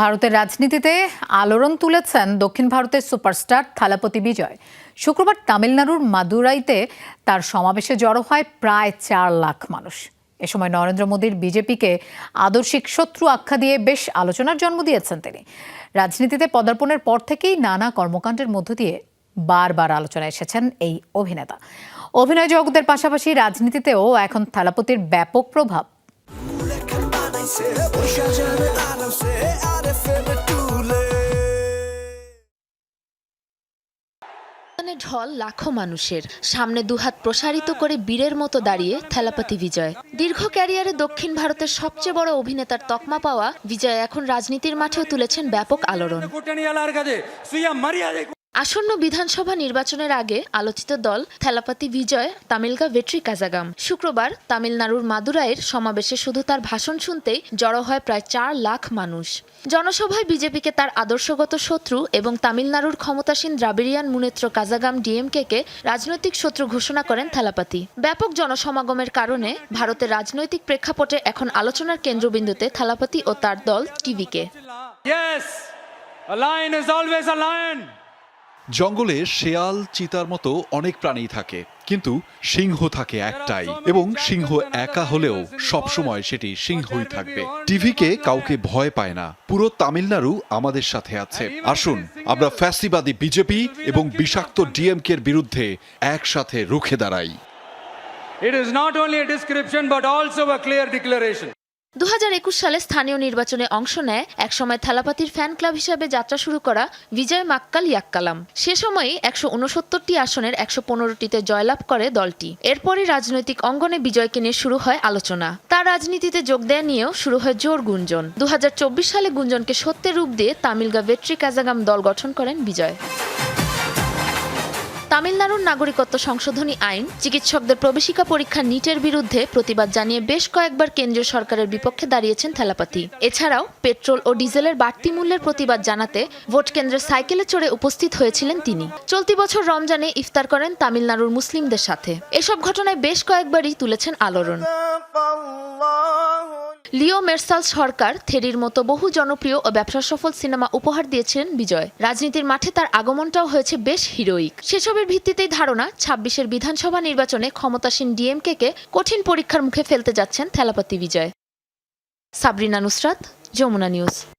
ভারতের রাজনীতিতে আলোড়ন তুলেছেন দক্ষিণ ভারতের সুপারস্টার থালাপতি বিজয়। শুক্রবার তামিলনাড়ুর মাদুরাইতে তার সমাবেশে জড়ো হয় প্রায় চার লাখ মানুষ। এ সময় নরেন্দ্র মোদীর বিজেপিকে আদর্শিক শত্রু আখ্যা দিয়ে বেশ আলোচনার জন্ম দিয়েছেন তিনি। রাজনীতিতে পদার্পণের পর থেকেই নানা কর্মকাণ্ডের মধ্য দিয়ে বারবার আলোচনায় এসেছেন এই অভিনেতা। অভিনয় জগতের পাশাপাশি রাজনীতিতেও এখন থালাপতির ব্যাপক প্রভাব। ঢল লাখো মানুষের। সামনে দুহাত প্রসারিত করে বীরের মতো দাঁড়িয়ে থেলাপাতি বিজয়। দীর্ঘ ক্যারিয়ারে দক্ষিণ ভারতের সবচেয়ে বড় অভিনেতার তকমা পাওয়া বিজয় এখন রাজনীতির মাঠেও তুলেছেন ব্যাপক আলোড়ন। আসন্ন বিধানসভা নির্বাচনের আগে আলোচিত দল থেলাপাতি বিজয়, তামিলগা ভেট্রি কাজাগাম। শুক্রবার তামিলনাড়ুর মাদুরাইয়ের সমাবেশে শুধু তার ভাষণ শুনতেই জড়ো হয় প্রায় চার লাখ মানুষ। জনসভায় বিজেপিকে তার আদর্শগত শত্রু এবং তামিলনাড়ুর ক্ষমতাসীন দ্রাবিড়িয়ান মুনেত্র কাজাগাম ডিএমকেকে রাজনৈতিক শত্রু ঘোষণা করেন থেলাপাতি। ব্যাপক জনসমাগমের কারণে ভারতের রাজনৈতিক প্রেক্ষাপটে এখন আলোচনার কেন্দ্রবিন্দুতে থালাপাতি ও তার দল টিভিকে। জঙ্গলে শেয়াল, চিতার মতো অনেক প্রাণী থাকে, কিন্তু সিংহ থাকে একটাই এবং সিংহ একা হলেও সবসময় সেটি সিংহই থাকবে। টিভিকে কাউকে ভয় পায় না। পুরো তামিলনাড়ু আমাদের সাথে আছে। আসুন, আমরা ফ্যাসিবাদী বিজেপি এবং বিষাক্ত ডিএমকের বিরুদ্ধে একসাথে রুখে দাঁড়াই। It is not only a description, but also a clear. দুহাজার একুশ সালে স্থানীয় নির্বাচনে অংশ নেয় একসময় থালাপাতির ফ্যান ক্লাব হিসাবে যাত্রা শুরু করা বিজয় মাক্কাল ইয়াক্কালাম সে সময়ই একশো উনসত্তরটি আসনের একশো পনেরোটিতে জয়লাভ করে দলটি। এরপরই রাজনৈতিক অঙ্গনে বিজয়কে নিয়ে শুরু হয় আলোচনা। তার রাজনীতিতে যোগ দেয়া নিয়েও শুরু হয় জোর গুঞ্জন। দুহাজার চব্বিশ সালে গুঞ্জনকে সত্যের রূপ দিয়ে তামিলগা ভেট্রি কাজাগাম দল গঠন করেন বিজয়। তামিলনাড়ুর নাগরিকত্ব সংশোধনী আইন, চিকিৎসকদের প্রবেশিকা পরীক্ষা নিটের বিরুদ্ধে প্রতিবাদ জানিয়ে বেশ কয়েকবার কেন্দ্রীয় সরকারের বিপক্ষে দাঁড়িয়েছেন থেলাপাতি। এছাড়াও পেট্রোল ও ডিজেলের বাড়তি মূল্যের প্রতিবাদ জানাতে ভোট কেন্দ্রে সাইকেলে চড়ে উপস্থিত হয়েছিলেন তিনি। চলতি বছর রমজানে ইফতার করেন তামিলনাড়ুর মুসলিমদের সাথে। এসব ঘটনায় বেশ কয়েকবারই তুলেছেন আলোড়ন। লিও মেরসাল সরকার থেরির মতো বহু জনপ্রিয় ও ব্যবসা সফল সিনেমা উপহার দিয়েছেন বিজয়। রাজনীতির মাঠে তার আগমনটাও হয়েছে বেশ হিরোইক সেসবের ভিত্তিতেই ধারণা, ছাব্বিশের বিধানসভা নির্বাচনে ক্ষমতাসীন ডিএমকে কে কঠিন পরীক্ষার মুখে ফেলতে যাচ্ছেন থেলাপাতি বিজয়। সাবরিনা নুসরাত, যমুনা নিউজ।